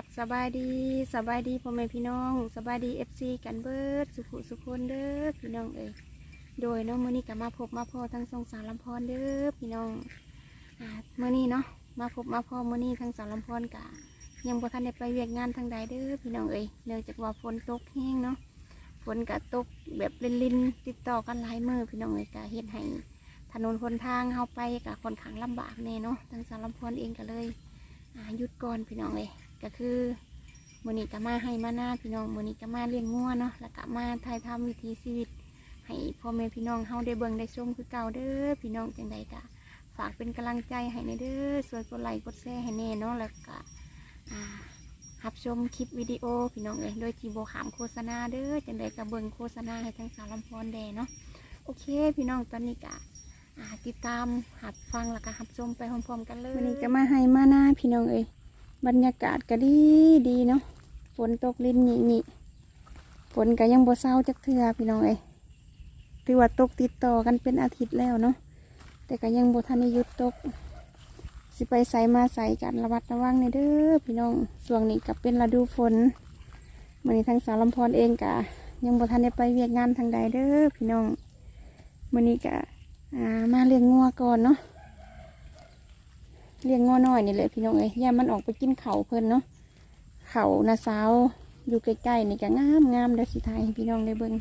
บสบายดีสบายดีพ่อแม่พี่น้องสบายดีเอฟซีกันเบิดสุขุสุขคนเด้อพี่น้องเอ้ยโดยเนาะมื้อนี้ก็มาพบมาพอทั้งสองสาวลำพรเด้อพี่น้องอ่ามื้อนี้เนาะมาพบมาพอมือนี้ทั้งสาวลำพรกะยังบ่ทันได้ไปเวียกงานทางใดเด้อพี่น้องเอ้ยเนื่องจากว่าฝนตกแห้งเนาะฝนกะตกแบบลินๆติดต่อกันหลายมือพี่น้องเอ้ยกะเฮ็ดให้ถนนคนทางเฮาไปกะค่อนข้างลำบากแน่เนาะทั้งสาวลำพรเองก็เลยหยุดก่อนพี่น้องเลย ก็คือมือนี้ก็มาให้มาหน้าพี่น้องมือนี้ก็มาเลี้ยงงัวเนาะแล้วก็มาถ่ายทำวิถีชีวิต ให้พ่อแม่พี่น้องเฮาได้เบิ่งได้ชมคือเก่าเด้อพี่น้องจังใดก็ฝากเป็นกำลังใจให้ในเด้อสวนกดไลค์กดแชร์ให้แน่เนาะแล้วก็รับชมคลิปวิดีโอพี่น้องเลยโดยทีโบขามโฆษณาเด้อจังใดก็เบิ่งโฆษณาให้ทั้งสาวลำพรแดเนาะโอเค พี่น้องตอนนี้ก็อ่าติดตามหัดฟังแล้วก็หับชมไปพร้อมๆกันเลยวันนี้ก็มาให้มาหน้าพี่น้องเอ้ย บรรยากาศก็ดีดีเนาะฝนตกลินหนีหนีฝนก็ยังบ่เศร้าจักเทือพี่น้องเอ้ยถือว่าตกติดต่อกันเป็นอาทิตย์แล้วเนาะแต่ก็ยังบ่ทันได้หยุดตก สิไปใส่มาใส่กันระวัดระวังในเด้อพี่น้องช่วงนี้ก็เป็นฤดูฝนมื้อนี้ทางสาวลำพรเองก็ยังบ่ทันได้ไปเวียกงานทางใดเด้อพี่น้องมื้อนี้ก็อ่ามาเลี้ยงงัวก่อนเนาะ เลี้ยงง้อน้อยนี่แหละพี่น้องเอ้ยย่ามันออกไปกินเขาเพิ่นเนาะเขานาสาวอยู่ใกล้ๆนี่ก็งามงามเด้อสิไทยพี่น้องได้เบิ่ง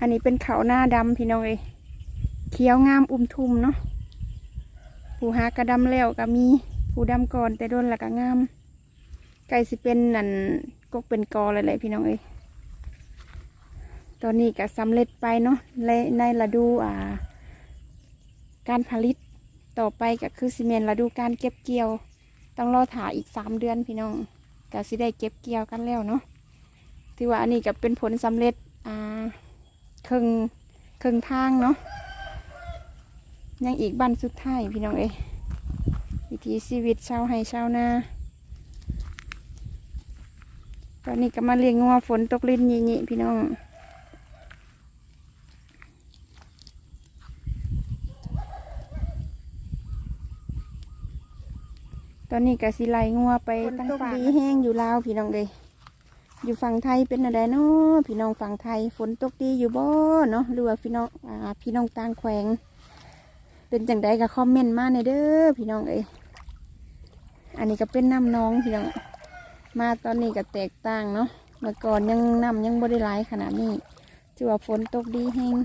อันนี้เป็นเขาหน้าดำพี่น้องเอ้ยเขียวงามอุ้มทุ่มเนาะผู้หากระดำแล้วก็มีผู้ดำก่อนแต่โดนแล้วก็งามไก่สิเป็นนั่นกกเป็นกอเลยแหละพี่น้องเอ้ย ตอนนี้ก็สำเร็จไปเนาะในในฤดูอ่า การผลิตต่อไปก็คือซีเมนต์ฤดูการเก็บเกี่ยว ต้องรอถ่าอีกสามเดือนพี่น้องก็สิได้เก็บเกี่ยวกันแล้วเนาะถือว่าอันนี้ก็เป็นผลสำเร็จอ่าครึ่งครึ่งทางเนาะยังอีกบันสุดท้ายพี่น้องเอ้วิถีชีวิตชาวไร่ชาวนาตอนนี้ก็มาเลี้ยงงัวฝนตกลิ้นยี่ๆพี่น้อง อนนี้กะสิไลงัวไปตั้งฝากดีแห้งอยู่ลาวพี่น้องเลยอยู่ฝั่งไทยเป็นอะไรเนาะพี่น้องฝั่งไทยฝนตกดีอยู่บ่เนาะหรือว่าพี่น้องอ่าพี่น้องต่างแขวง เป็นจังใดก็คอมเมนต์มาในอยเด้อพี่น้องเอ้ยอันนี้ก็เป็นน้ำน้องพี่น้อง มาตอนนี้ก็แตกต่างเนาะเมื่อก่อนยังน้ำยังบริไลายขนาดนี้ถือว่าฝนตกดีแห้ง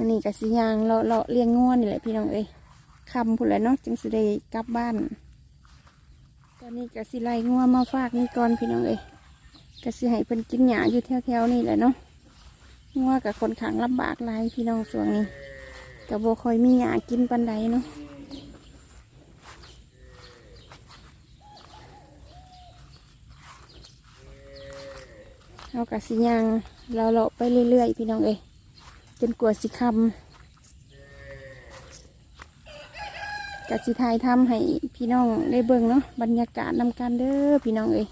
มื่อนี้กับสิยางเลาะเลาะเลี้ยงง่วนนี่แหละพี่น้องเอ้ยคำพูดแล้วเนาะจึงสิได้กลับบ้าน ตอนนี้กับสิไล่ง่วมาฝากนี่ก่อนพี่น้องเอ้ยกับสิให้เพิ่นกินหญ้าอยู่แถวๆนี่แหละเนาะง่วกับคนขังลำบากหลายพี่น้องส่วนนี้กับโบคอยมีหญ้ากินปันใดเนาะเอากับสิยางเราเลาะไปเรื่อยๆพี่น้องเอ้ย จนกว่าสิคำกสิทายทำให้พี่น้องได้เบิ่งเนาะบรรยากาศนำกันเด้อพี่น้องเอ้ย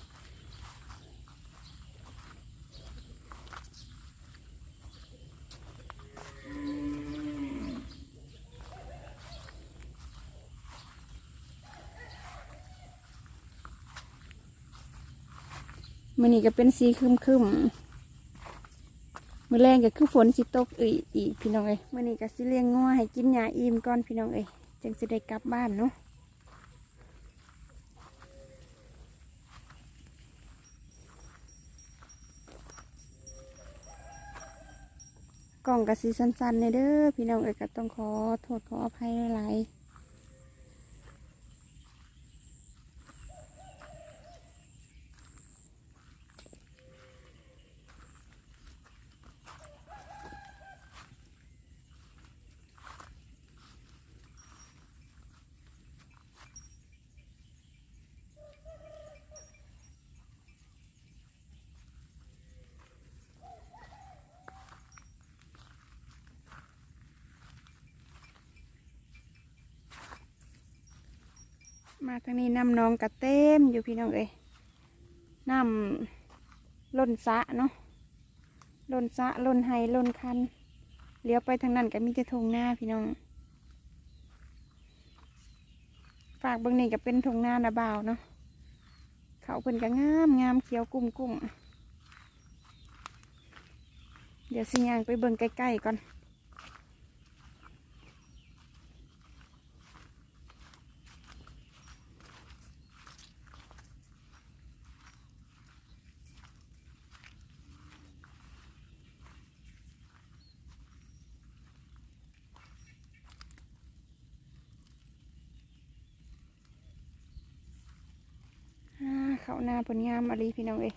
มันนี่ก็เป็นสีครึมๆ มื่อแรงก็คือฝนสิตกอีกอีกพี่น้องเอ้ยมื่อนี้ก็สิเลี้ยงงัวให้กินหญ้าอิ่มก่อนพี่น้องเอ้ยจึงสิได้กลับบ้านเนาะกล่องกะสีสั้นๆในเด้อพี่น้องเอ้ก็ต้องขอโทษขออภัยหลาย มาทางนี้น้ำน้องกระเต็มอยู่พี่น้องเอ้ยน้ำล้นสะเนาะล้นสะล้นไฮล้นคันเลี้ยวไปทางนั้นก็มีแต่ทงหน้าพี่น้อง ฝากเบิ่งนี่ก็เป็นทงหน้านาบ่าวเนาะเขาเพิ่นก็งามงามเขียวกุ้มกุ้มเดี๋ยวสิยางไปเบิ่งใกล้ๆก่อน หน้าผลงามอะไรพี่น้องเอ้ย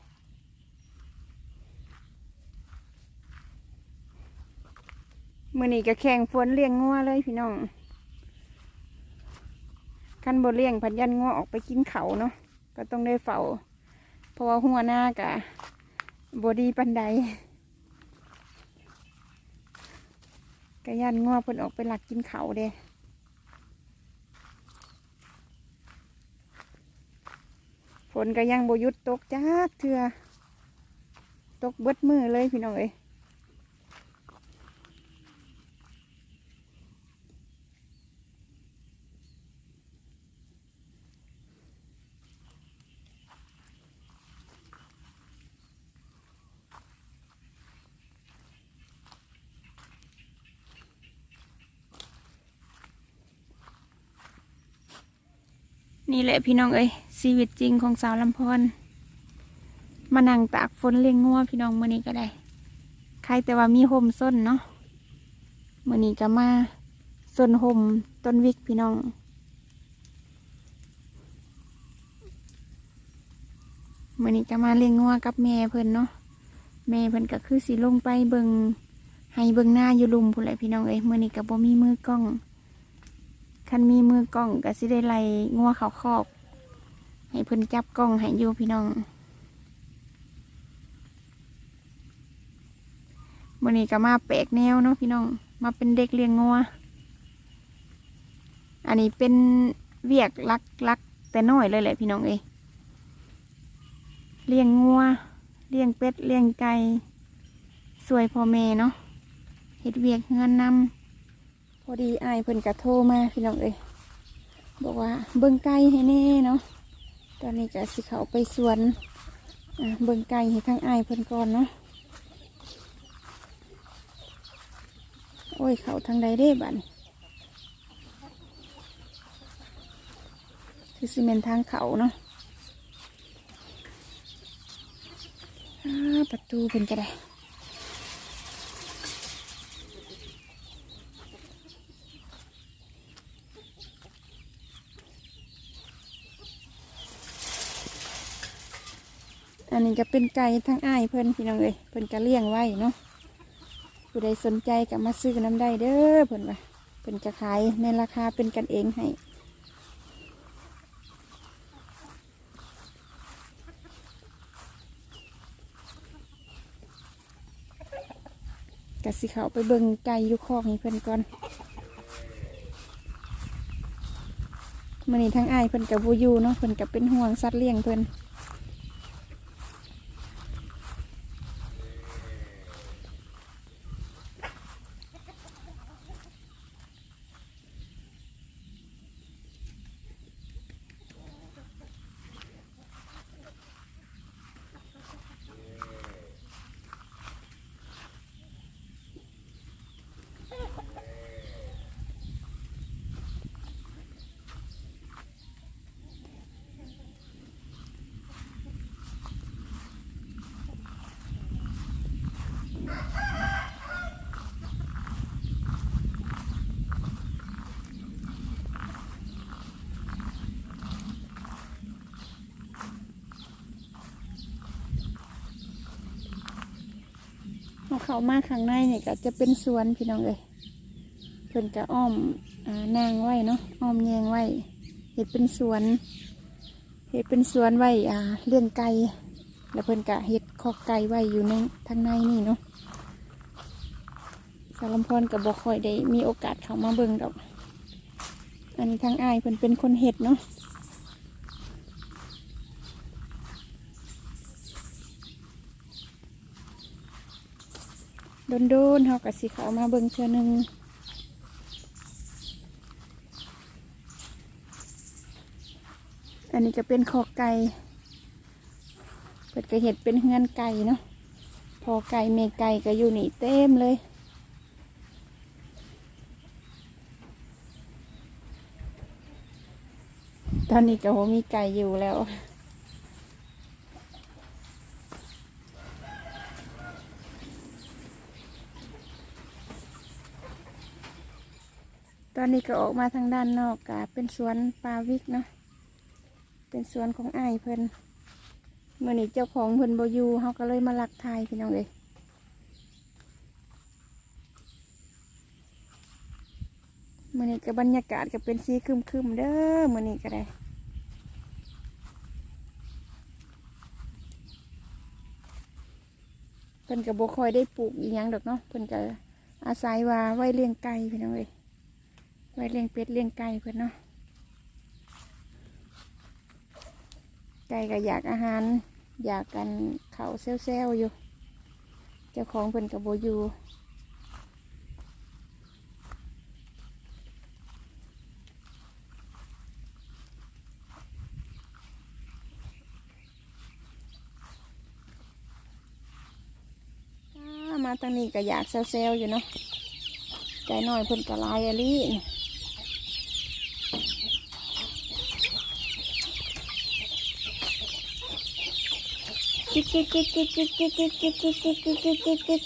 มื่อนี้ก็แข่งฝนเลี้ยงงัวเลยพี่น้องขั้นบนเลี้ยงพันยันงัวออกไปกินเขาเนาะก็ต้องได้เฝ้าเพราะว่าหัวหน้ากะบดีปันใดกะยันงัวเพิ่นออกไปหลักกินเขาเด้ ฝนก็ยังบยุดตกจักเถื่อตกเบิดมือเลยพี่น้องเอ้ย นี่แหละพี่น้องเอ้ยชีวิตจริงของสาวลำพอนมานั่งตากฝนเลี้ยงงัวพี่น้องมื่อนี้ก็ได้ ใครแต่ว่ามีห่มส้นเนาะมื่อนี้ก็มาส้นห่มต้นวิกพี่น้อง มื่อนี้ก็มาเลี้ยงงัวกับแม่เพิ่นเนาะแม่เพิ่นก็คือสิลงไปเบิงให้เบิงหน้าอยู่ลุมพุ่นแหละพี่น้องเอ้ยมื่อนี้ก็บ่มีมือกล้อง คันมีมือกล้องก็สิได้ไล่งัวเขาคอก ให้เพิ่นจับกล้องให้อยู่พี่น้องวันนี้ก็มาแปลกแนวเนาะพี่น้อง มาเป็นเด็กเลี้ยงงัว อันนี้เป็นเวียกลักลักแต่น้อยเลยแหละพี่น้องเอ้ยเลี้ยงงัว เลี้ยงเป็ด เลี้ยงไก่สวยพ่อแม่เนาะเฮ็ดเวียกเงินนำ พอดีอายเพิ่นกะโทรมาพี่น้องเอ้ยบอกว่าเบิ่งไก่ให้แน่เนาะตอนนี้ก็สิเขาไปสวนเบิ่งไก่ให้ทั้งอายเพิ่นก่อนเนาะโอ้ยเขาทางใดเด้บัดนี้คือซีเมนทางเขาเนาะประตูเพิ่นก็ได้ นี้ก็เป็นไก่ทั้งอ้ายเพิ่นพี่น้องเอ้ยเพิ่นก็เลี้ยงไว้เนาะผู้ใดสนใจก็มาซื้อน้ำได้เด้อเพิ่นว่าเพิ่นจะขายในราคาเป็นกันเองให้กะสิเขาไปเบิ่งไก่อยู่คอกให้เพิ่นก่อนมื่อนี้ทั้งอ้ายเพิ่นกับบูยูเนาะเพิ่นกับเป็นห่วงสัตว์เลี้ยงเพิ่น พอเขามาข้างในเนี่ยก็จะเป็นสวนพี่น้องเลยเพิ่นจะอ้อมอนางไว้เนาะอ้อมแยงไว้เห็ดเป็นสวนเห็ดเป็นสวนไว้อ่าเลี้ยงไก่แล้วเพิ่นกะเห็ดคอกไก่ไว้อยู่ในทางในนี่เนาะสารมพรกับบอกคอยได้มีโอกาสเข้ามาเบิ่งดอก อันนี้ทางอ้ายเพิ่นเป็นคนเห็ดเนาะ โดนโดนๆเขากับสีขาวมาเบิ่งเชือหนึ่งอันนี้ก็เป็นคอไก่เปิดกระเห็ดเป็นเฮือนไก่เนาะพอไก่เมไก่ก็อยู่นี่เต็มเลยตอนนี้ก็โหมีไก่อยู่แล้ว อนนี้ก็ออกมาทางด้านนอกกะเป็นสวนปลาวิกเนาะเป็นสวนของไอ้เพิ่นเมื่อนี้เจ้าของเพิ่นโบยู่เขาก็เลยมาลักทายพี่น้องเลยเมื่อนี้ก็บรรยากาศก็เป็นสีคึมๆเด้อเมื่อนี้ก็ได้เพิ่นก็บ่ค่อยได้ปลูกอีหยังดอกเนาะเพิ่นก็อาศัยว่าไว้เลี้ยงไก่พี่น้องเอ้ย ไว้เลี้ยงเป็ดเลี้ยงไก่เพิ่อนเนาะไก่ก็อยากอาหาร อยากกันเขาวเซลๆอยู่ เจ้าของเพิ่อนก็บ่อยู่ามาทางนี้ก็อยากเซลๆอยู่เนาะใจน้อยเพิ่นก็หลายอะลี่ จิ๊กกิ๊กกิ๊กกิ๊กกิ๊กกิ๊กกิ๊กกิ๊กกิ๊กกิ๊กกิ๊กกิ๊กกิ๊ก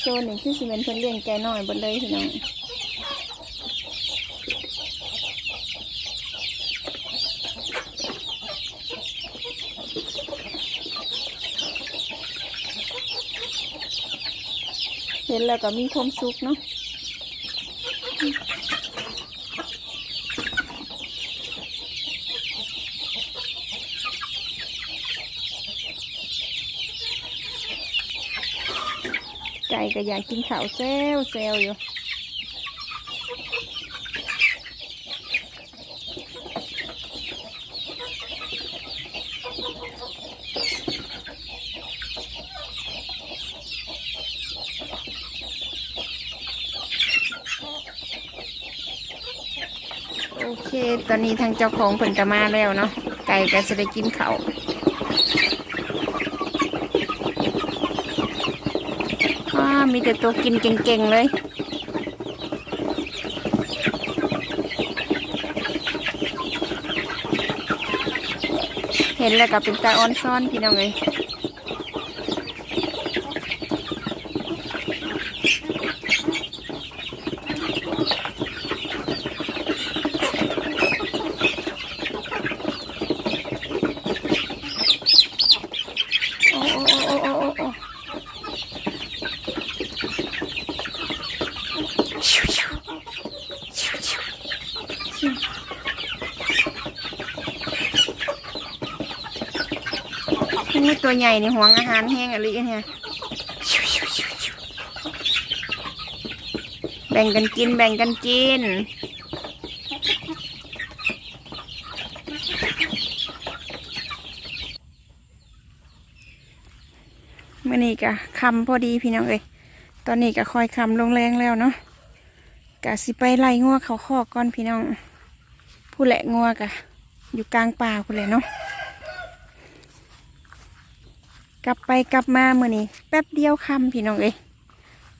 โซนนี่คือสิเป็นเพิ่อนเลี้ยงแกน้อยบนเลยพี่น้องเห็นแล้วก็มีความสุขเนาะ ไก่ก็อยากกินข้าวเซลเซลอยู่โอเค ตอนนี้ทางเจ้าของผลจะมาแล้วเนาะ ไก่ก็จะได้กินข้าวว้า มีแต่ตัวกินเก่งๆเลย เห็นแล้วก็เป็นตาออนซ่อนพี่น้องเลยโอ้โอ้โอ้โอ้โอ้โอ้ชิวชิวชิวชิวชิว นี่ตัวใหญ่ในี่วงอาหารแห้งอะไรเนี่ยแบ่งกันกินแบ่งกันกิน เมื่อนี้ก็คำพอดีพี่น้องเอ้ยตอนนี้ก็คอยคำลงแรงแล้วเนาะกะสิไปไล่งัวเขาคอกก่อนพี่น้อง ผู้แหละงัวกะอยู่กลางป่าผู้แหละเนาะ กลับไปกลับมาเมื่อนี้แป๊บเดียวคำพี่น้องเอ้ย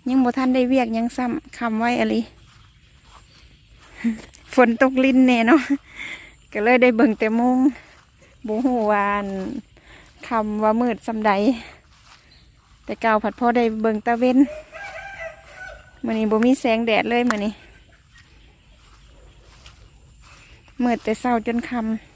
ยังบ่ทันได้เวียกยังซ้ำคำไว้อะไรฝนตกลินแน่เนาะก็เลยได้เบิ่งแต่โมงบูฮูวาอันคำว่ามืดสำใด แต่เก่าผัดพ่อได้เบิ่งตะเว้นมันนี้บ่มีแสงแดดเลยมันนี้มืดแต่เศร้าจนคำ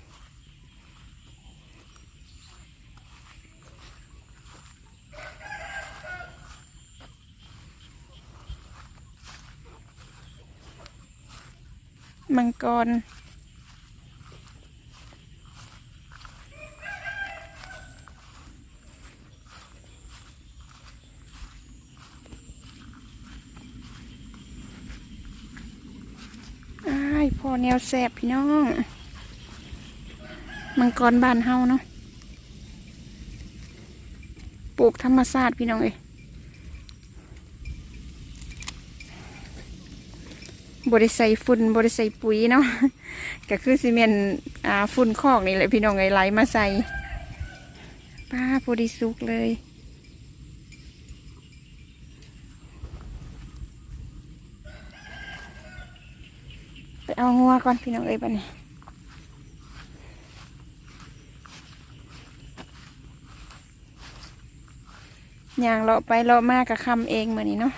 มังกร อ้ายพอแนวแสบพี่น้อง มังกรบานเฮาเนาะ ปลูกธรรมชาสติพี่น้องเอ้ย บริใส่ฝุ่นบริใส่ปุ๋ยเนาะก็คือซีเมนต์อ่าฝุ่นคอกนี่แหละพี่น้องเอ้ยไหลมาใส่ป้าพอดีสุกเลย ไปเอางัวก่อนพี่น้องเอ้ยบัดนี้ย่างเลาะไปเลาะมากับคำเองเหมือนนี้เนาะ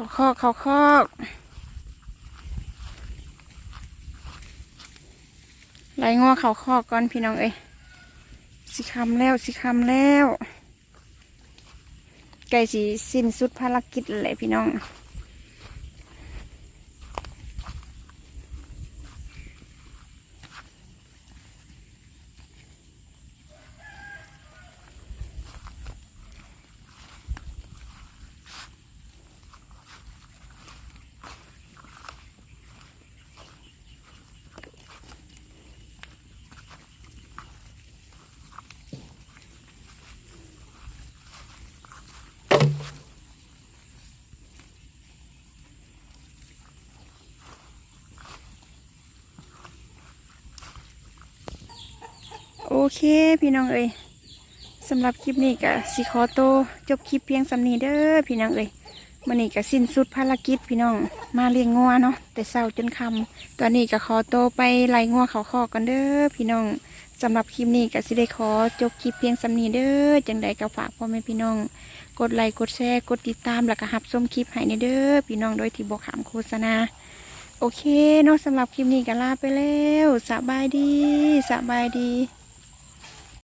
เขาคอกเขาคอกไล่งัวเขาคอกก่อนพี่น้องเอ้ยสิคำแล้วสิคำแล้วไก่สีสิ้นสุดภารกิจเลยพี่น้อง เคพี่น้องเอ้ยสำหรับคลิปนี้ก็สิขอโตจบคลิปเพียงสำนีเด้อพี่น้องเอ้ยมื่อนี้ก็สิ้นสุดภารกิจพี่น้องมาเลี้ยงงัวเนาะแต่เช้าจนคำตอนนี้ก็ขอโตไปไล่งัวเขาคอกันเด้อพี่น้องสำหรับคลิปนี้ก็สิได้ขอจบคลิปเพียงสำนีเด้อจังใดก็ฝากพ่อแม่พี่น้อง กดไลค์กดแชร์กดติดตามแล้วก็หับชมคลิปให้ในเด้อพี่น้องโดยที่บอกขามโฆษณาโอเคเนาะสำหรับคลิปนี้ก็ลาไปแล้วสบายดีสบายดี